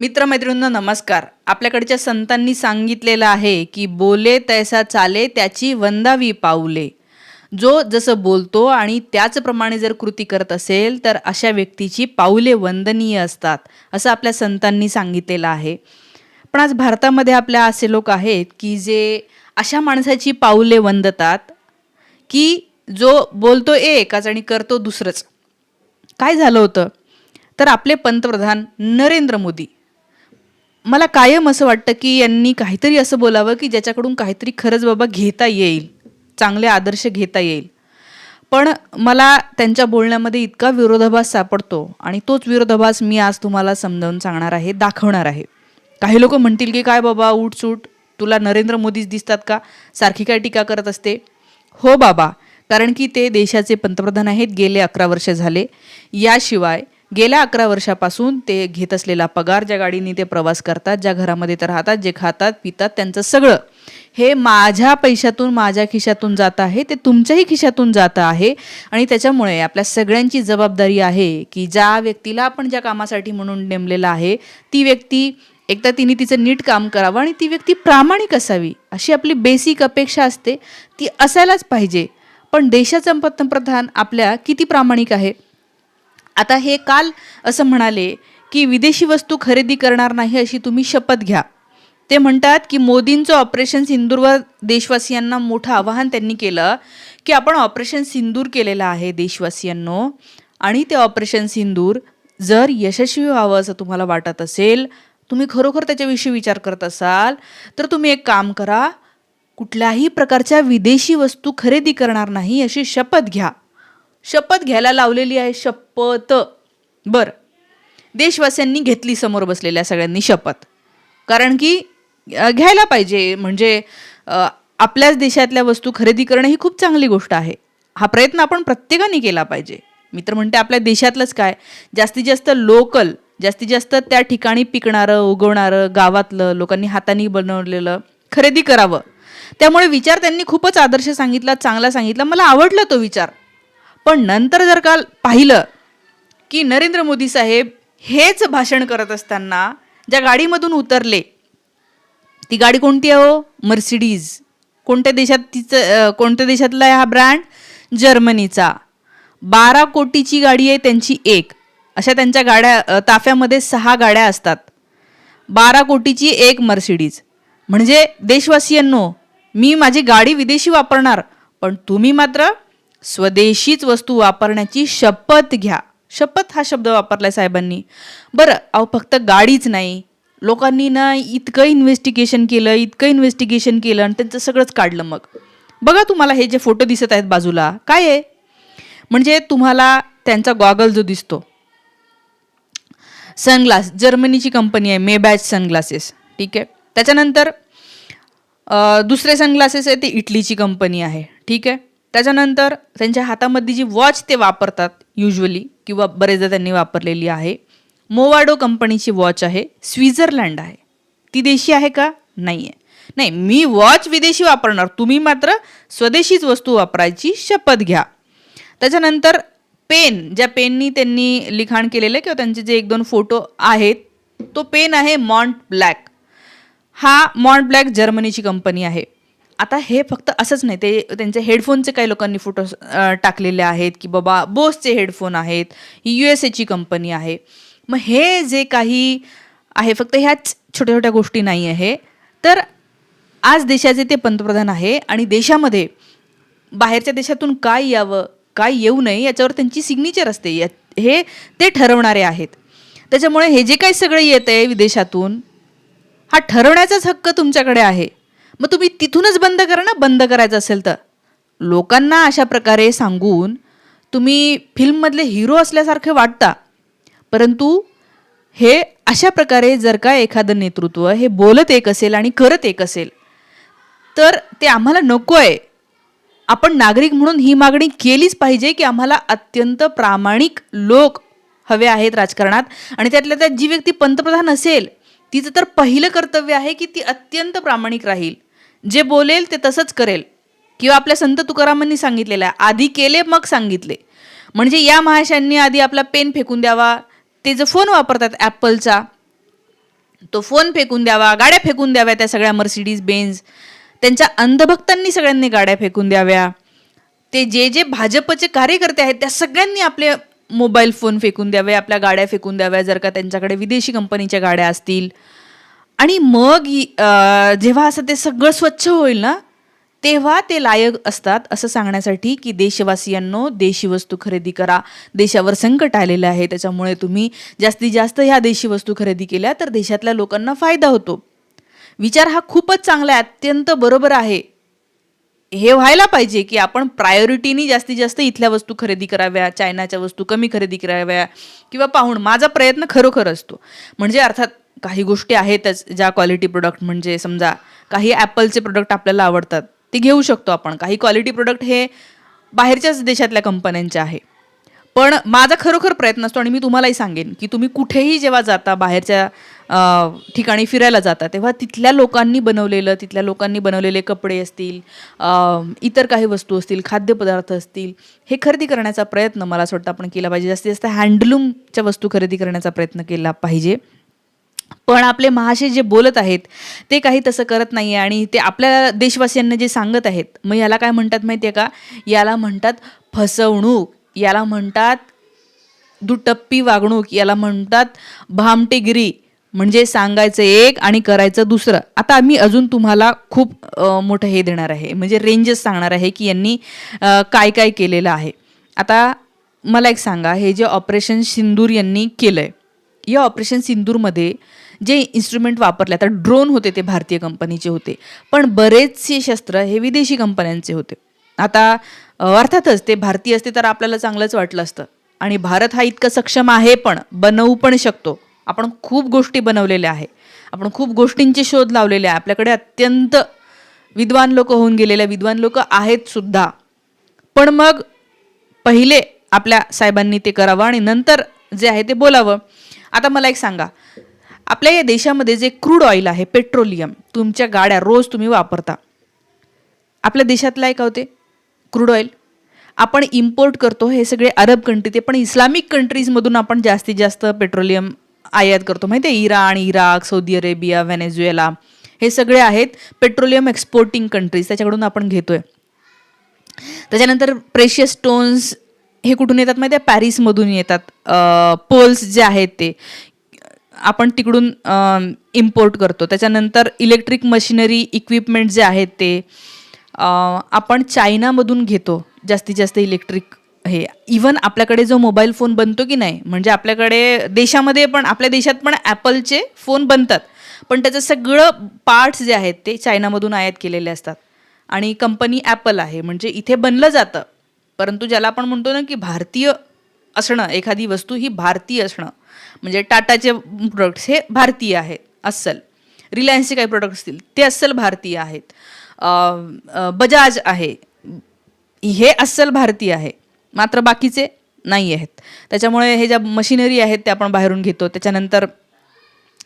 मित्रमैत्रिणींनो नमस्कार. आपल्याकडच्या संतांनी सांगितलेलं आहे की बोले तैसा चाले त्याची वंदावी पाऊले. जो जसं बोलतो आणि त्याचप्रमाणे जर कृती करत असेल तर अशा व्यक्तीची पाऊले वंदनीय असतात असं आपल्या संतांनी सांगितलेलं आहे. पण आज भारतामध्ये आपल्या असे लोक आहेत की जे अशा माणसाची पाऊले वंदतात की जो बोलतो एकच आणि करतो दुसरंच. काय झालं होतं? तर आपले पंतप्रधान नरेंद्र मोदी मला कायम असं वाटतं की यांनी काहीतरी असं बोलावं की ज्याच्याकडून काहीतरी खरंच बाबा घेता येईल चांगले आदर्श घेता येईल. पण मला त्यांच्या बोलण्यामध्ये इतका विरोधाभास सापडतो आणि तोच विरोधाभास मी आज तुम्हाला समजावून सांगणार आहे दाखवणार आहे. काही लोक म्हणतील की काय बाबा उठसूट तुला नरेंद्र मोदीच दिसतात का? सारखी काय टीका करत असते? हो बाबा कारण की ते देशाचे पंतप्रधान आहेत गेले अकरा वर्ष झाले. याशिवाय गेल्या अकरा वर्षापासून ते घेत असलेला पगार ज्या गाडीने ते प्रवास करतात ज्या घरामध्ये ते राहतात जे खातात पितात त्यांचं सगळं हे माझ्या पैशातून माझ्या खिशातून जात आहे ते तुमच्याही खिशातून जात आहे आणि त्याच्यामुळे आपल्या सगळ्यांची जबाबदारी आहे की ज्या व्यक्तीला आपण ज्या कामासाठी म्हणून नेमलेलं आहे ती व्यक्ती एकदा तिने तिचं नीट काम करावं आणि ती व्यक्ती प्रामाणिक असावी अशी आपली बेसिक अपेक्षा असते. ती असायलाच पाहिजे. पण देशाचा पंतप्रधान आपल्या किती प्रामाणिक आहे? आता हे काल असं म्हणाले की विदेशी वस्तू खरेदी करणार नाही अशी तुम्ही शपथ घ्या. ते म्हणतात की मोदींचं ऑपरेशन सिंदूरवर देशवासियांना मोठं आवाहन त्यांनी केलं की आपण ऑपरेशन सिंदूर केलेलं आहे देशवासियांनो. आणि ते ऑपरेशन सिंदूर जर यशस्वी व्हावं असं तुम्हाला वाटत असेल तुम्ही खरोखर त्याच्याविषयी विचार करत असाल तर तुम्ही एक काम करा कुठल्याही प्रकारच्या विदेशी वस्तू खरेदी करणार नाही अशी शपथ घ्या. शपथ घ्यायला लावलेली आहे शपथ. बर. देशवासियांनी घेतली समोर बसलेल्या सगळ्यांनी शपथ. कारण की घ्यायला पाहिजे. म्हणजे आपल्याच देशातल्या वस्तू खरेदी करणं ही खूप चांगली गोष्ट आहे. हा प्रयत्न आपण प्रत्येकाने केला पाहिजे. मी तर म्हणते आपल्या देशातलंच काय? जास्तीत जास्त लोकल जास्तीत जास्त त्या ठिकाणी पिकणारं उगवणारं गावातलं लोकांनी हाताने बनवलेलं खरेदी करावं. त्यामुळे विचार त्यांनी खूपच आदर्श सांगितला चांगला सांगितला. मला आवडला तो विचार. पण नंतर जर का पाहिलं की नरेंद्र मोदी साहेब हेच भाषण करत असताना ज्या गाडीमधून उतरले ती गाडी कोणती आहे हो? मर्सिडीज कोणत्या देशात तिचं कोणत्या देशातला आहे हा ब्रँड जर्मनीचा. बारा कोटीची गाडी आहे त्यांची एक. अशा त्यांच्या गाड्या ताफ्यामध्ये सहा गाड्या असतात. बारा कोटीची एक मर्सिडीज म्हणजे देशवासियांनो मी माझी गाडी विदेशी वापरणार पण तुम्ही मात्र स्वदेशीच वस्तू वापरण्याची शपथ घ्या. शपथ हा शब्द वापरलाय साहेबांनी. बरं अहो फक्त गाडीच नाही. लोकांनी ना इतकं इन्व्हेस्टिगेशन केलं इतकं इन्व्हेस्टिगेशन केलं आणि त्यांचं सगळंच काढलं मग. बघा तुम्हाला हे जे फोटो दिसत आहेत बाजूला काय आहे? म्हणजे तुम्हाला त्यांचा गॉगल जो दिसतो. सनग्लास जर्मनीची कंपनी आहे मेबॅच सनग्लासेस ठीक आहे? त्याच्यानंतर दुसरे सनग्लासेस आहे ते इटलीची कंपनी आहे ठीक आहे? त्याच्यानंतर त्यांच्या हातामध्ये जी वॉच ते वापरतात युजली किंवा बरेचदा त्यांनी वापरलेली आहे मोवाडो कंपनीची वॉच आहे स्वित्झर्लंड आहे. ती देशी आहे का? नाही आहे नाही मी वॉच विदेशी वापरणार तुम्ही मात्र स्वदेशीच वस्तू वापरायची शपथ घ्या. त्याच्यानंतर पेन ज्या पेननी त्यांनी लिखाण केलेलं आहे किंवा त्यांचे जे एक दोन फोटो आहेत तो पेन आहे मॉन्ट ब्लॅक. हा मॉन्ट ब्लॅक जर्मनीची कंपनी आहे. आता हे फक्त असंच नाही ते त्यांचे हेडफोनचे काही लोकांनी फोटो टाकलेले आहेत की बाबा बोसचे हेडफोन आहेत ही यू एस एची कंपनी आहे. मग हे जे काही आहे फक्त ह्याच छोट्या छोट्या गोष्टी नाही आहे. तर आज देशाचे ते पंतप्रधान आहे आणि देशामध्ये बाहेरच्या देशातून काय यावं काय येऊ नये याच्यावर त्यांची सिग्नेचर असते. या हे ते ठरवणारे आहेत. त्याच्यामुळे हे जे काही सगळं येत आहे विदेशातून हा ठरवण्याचाच हक्क तुमच्याकडे आहे. मग तुम्ही तिथूनच बंद करा ना बंद करायचं असेल तर. लोकांना अशा प्रकारे सांगून तुम्ही फिल्ममधले हिरो असल्यासारखे वाटता. परंतु हे अशा प्रकारे जर का एखादं नेतृत्व हे बोलत एक असेल आणि करत एक असेल तर ते आम्हाला नको आहे आपण नागरिक म्हणून ही मागणी केलीच पाहिजे की आम्हाला अत्यंत प्रामाणिक लोक हवे आहेत राजकारणात आणि त्यातल्या त्यात जी व्यक्ती पंतप्रधान असेल तिचं तर पहिलं कर्तव्य आहे की ती अत्यंत प्रामाणिक राहील. जे बोलेल ते तसंच करेल. किंवा आपल्या संत तुकारामांनी सांगितलेलं आहे आधी केले मग सांगितले. म्हणजे या महाशयांनी आधी आपला पेन फेकून द्यावा. ते जो फोन वापरतात ॲपलचा तो फोन फेकून द्यावा गाड्या फेकून द्याव्या त्या सगळ्या मर्सिडीज बेन्झ त्यांच्या अंधभक्तांनी सगळ्यांनी गाड्या फेकून द्याव्या. ते जे जे भाजपचे कार्यकर्ते आहेत त्या सगळ्यांनी आपले मोबाईल फोन फेकून द्यावे आपल्या गाड्या फेकून द्याव्या जर का त्यांच्याकडे विदेशी कंपनीच्या गाड्या असतील. आणि मग जेव्हा असं ते सगळं स्वच्छ होईल ना तेव्हा ते लायक असतात असं सांगण्यासाठी की देशवासियांनो देशी वस्तू खरेदी करा. देशावर संकट आलेलं आहे त्याच्यामुळे तुम्ही जास्तीत जास्त ह्या देशी वस्तू खरेदी केल्या तर देशातल्या लोकांना फायदा होतो. विचार हा खूपच चांगला आहे अत्यंत बरोबर आहे. हे व्हायला पाहिजे की आपण प्रायोरिटीनी जास्तीत जास्त इथल्या वस्तू खरेदी कराव्या चायनाच्या वस्तू कमी खरेदी कराव्या किंवा पाहून माझा प्रयत्न खरोखर असतो. म्हणजे अर्थात काही गोष्टी आहेतच ज्या क्वालिटी प्रोडक्ट म्हणजे समजा काही ॲपलचे प्रोडक्ट आपल्याला आवडतात ते घेऊ शकतो आपण. काही क्वालिटी प्रोडक्ट हे बाहेरच्याच देशातल्या कंपन्यांचे आहे. पण माझा खरोखर प्रयत्न असतो आणि मी तुम्हालाही सांगेन की तुम्ही कुठेही जेव्हा जाता बाहेरच्या ठिकाणी फिरायला जाता तेव्हा तिथल्या लोकांनी बनवलेलं तिथल्या लोकांनी बनवलेले कपडे असतील इतर काही वस्तू असतील खाद्यपदार्थ असतील हे खरेदी करण्याचा प्रयत्न मला असं वाटतं आपण केला पाहिजे. जास्तीत जास्त हँडलूमच्या वस्तू खरेदी करण्याचा प्रयत्न केला पाहिजे. पण आपले महाशय जे बोलत आहेत ते काही तसं करत नाही आहे आणि ते आपल्या देशवासियांना जे सांगत आहेत मग याला काय म्हणतात माहिती आहे का? याला म्हणतात फसवणूक याला म्हणतात दुटप्पी वागणूक याला म्हणतात भामटेगिरी म्हणजे सांगायचं एक आणि करायचं दुसरं. आता मी अजून तुम्हाला खूप मोठं हे देणार आहे म्हणजे रेंजेस सांगणार आहे की यांनी काय काय केलेलं आहे. आता मला एक सांगा हे जे ऑपरेशन सिंदूर यांनी केलं आहे या ऑपरेशन सिंदूरमध्ये जे इन्स्ट्रुमेंट वापरले आता ड्रोन होते ते भारतीय कंपनीचे होते पण बरेचसे शस्त्र हे विदेशी कंपन्यांचे होते. आता अर्थातच ते भारतीय असते तर आपल्याला चांगलंच वाटलं असतं. आणि भारत हा इतका सक्षम आहे पण बनवू पण शकतो. आपण खूप गोष्टी बनवलेल्या आहे. आपण खूप गोष्टींचे शोध लावलेले आहे. आपल्याकडे अत्यंत विद्वान लोक होऊन गेलेले विद्वान लोक आहेत सुद्धा. पण मग पहिले आपल्या साहेबांनी ते करावं आणि नंतर जे आहे ते बोलावं. आता मला एक सांगा. आपल्या या देशामध्ये जे क्रूड ऑइल आहे पेट्रोलियम तुमच्या गाड्या रोज तुम्ही वापरता. आपल्या देशातला आहे का होते क्रूड ऑइल आपण इम्पोर्ट करतो हे सगळे अरब कंट्री ते पण इस्लामिक कंट्रीजमधून आपण जास्तीत जास्त पेट्रोलियम आयात करतो. माहिती आहे? Iran Iraq Saudi Arabia Venezuela. हे सगळे आहेत पेट्रोलियम एक्सपोर्टिंग कंट्रीज त्याच्याकडून आपण घेतोय. त्याच्यानंतर प्रेशियस स्टोन्स हे कुठून येतात माहिती आहे पॅरिसमधून येतात. पोल्स जे आहेत ते आपण तिकडून इम्पोर्ट करतो. त्याच्यानंतर इलेक्ट्रिक मशिनरी इक्विपमेंट जे आहेत ते आपण चायनामधून घेतो. जास्तीत जास्त इलेक्ट्रिक हे. इवन आपल्याकडे जो मोबाईल फोन बनतो की नाही म्हणजे आपल्याकडे देशामध्ये पण आपल्या देशात पण ॲपलचे फोन बनतात. पण त्याचं सगळं पार्ट्स जे आहेत ते चायनामधून आयात केलेले असतात. आणि कंपनी ॲपल आहे. म्हणजे इथे बनलं जातं. परंतु ज्याला आपण म्हणतो ना की भारतीय असणं एखादी वस्तू ही भारतीय असणं म्हणजे टाटाचे प्रोडक्ट्स हे भारतीय आहेत अस्सल. रिलायन्सचे काही प्रोडक्ट असतील ते अस्सल भारतीय आहेत. बजाज आहे. हे अस्सल भारतीय आहे. मात्र बाकीचे नाही आहेत. त्याच्यामुळे हे ज्या मशिनरी आहेत ते आपण बाहेरून घेतो. त्याच्यानंतर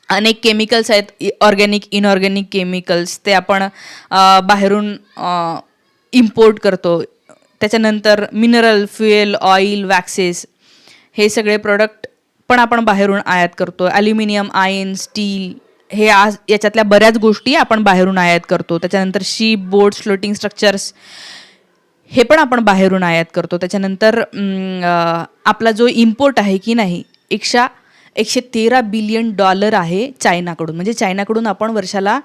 अनेक केमिकल्स आहेत ऑर्गॅनिक इनऑर्गॅनिक केमिकल्स ते आपण बाहेरून इम्पोर्ट करतो. त्याच्यानंतर मिनरल फ्युएल ऑइल वॅक्सेस हे सगळे प्रोडक्ट पण आपण बाहेरून आयात करतो. ॲल्युमिनियम आयन स्टील हे आज याच्यातल्या बऱ्याच गोष्टी आपण बाहेरून आयात करतो. त्याच्यानंतर शिप बोट्स फ्लोटिंग स्ट्रक्चर्स हे पण आपण बाहेरून आयात करतो. त्याच्यानंतर आपला जो इम्पोर्ट आहे की नाही एकशा एकशे तेरा बिलियन डॉलर आहे चायनाकडून. म्हणजे चायनाकडून आपण वर्षाला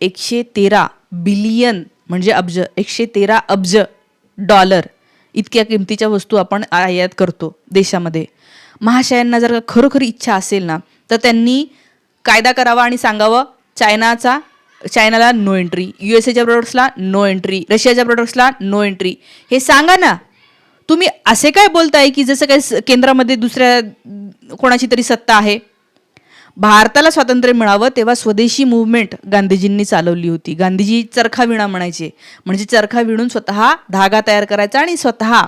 एकशे तेरा बिलियन म्हणजे अब्ज एकशे तेरा अब्ज डॉलर इतक्या किमतीच्या वस्तू आपण आयात करतो देशामध्ये. महाशयांना जर का खरोखर इच्छा असेल ना तर त्यांनी कायदा करावा आणि सांगावं चायनाचा चायनाला नो एंट्री यू एस एच्या प्रोडक्ट्सला नो एंट्री रशियाच्या प्रोडक्ट्सला नो एंट्री हे सांगा ना. तुम्ही असे काय बोलताय की जसं काय स- केंद्रामध्ये दुसऱ्या कोणाची तरी सत्ता आहे? भारताला स्वातंत्र्य मिळावं तेव्हा स्वदेशी मुवमेंट गांधीजींनी चालवली होती. गांधीजी चरखा विणा म्हणायचे. म्हणजे चरखा विणून स्वतः धागा तयार करायचा आणि स्वतः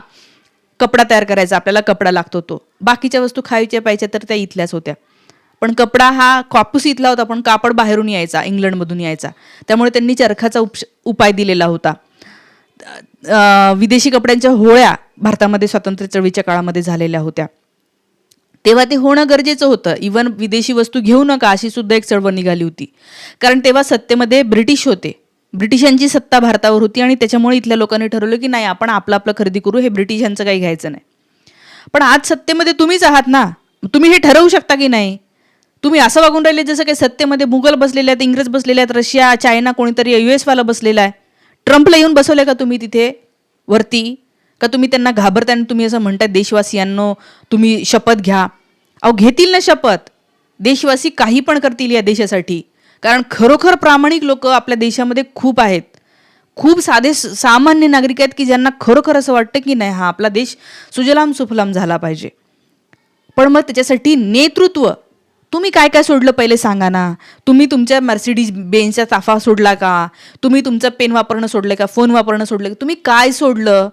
कपडा तयार करायचा. आपल्याला कपडा लागतो तो. बाकीच्या वस्तू खायच्या पाहिजे तर त्या इथल्याच होत्या. पण कपडा हा कापूस इथला होता पण कापड बाहेरून यायचा इंग्लंडमधून यायचा. त्यामुळे त्यांनी चरखाचा उपश उपाय दिलेला होता. विदेशी कपड्यांच्या होळ्या भारतामध्ये स्वातंत्र्य चळवीच्या काळामध्ये झालेल्या होत्या. तेव्हा ते होणं गरजेचं होतं. इवन विदेशी वस्तू घेऊ नका अशी सुद्धा एक चळवळ निघाली होती. कारण तेव्हा सत्तेमध्ये ब्रिटिश होते. ब्रिटिशांची सत्ता भारतावर होती आणि त्याच्यामुळे इथल्या लोकांनी ठरवलं की नाही आपण आपलं आपलं खरेदी करू हे ब्रिटिशांचं काही घ्यायचं नाही. पण आज सत्तेमध्ये तुम्हीच आहात ना? तुम्ही हे ठरवू शकता की नाही? तुम्ही असं वागून राहिले जसं काही सत्तेमध्ये मुघल बसलेले आहेत इंग्रज बसलेले आहेत रशिया चायना कोणीतरी यू एसवाला बसलेला आहे. ट्रम्पला येऊन बसवले का तुम्ही तिथे? वरती? का तुम्ही त्यांना घाबरता आणि तुम्ही असं म्हणताय देशवासियांनो तुम्ही शपथ घ्या. अहो घेतील ना शपथ. देशवासी काही पण करतील या देशासाठी. कारण खरोखर प्रामाणिक लोक आपल्या देशामध्ये खूप आहेत. खूप साधे स- सामान्य नागरिक आहेत की ज्यांना खरोखर असं वाटतं की नाही हा आपला देश सुजलाम सुफलाम झाला पाहिजे. पण मग त्याच्यासाठी नेतृत्व. तुम्ही काय काय सोडलं पहिले सांगा ना. तुम्ही तुमच्या मर्सिडीज बेनचा ताफा सोडला का? तुम्ही तुमचं पेन वापरणं सोडलं का? फोन वापरणं सोडलं का? तुम्ही काय सोडलं?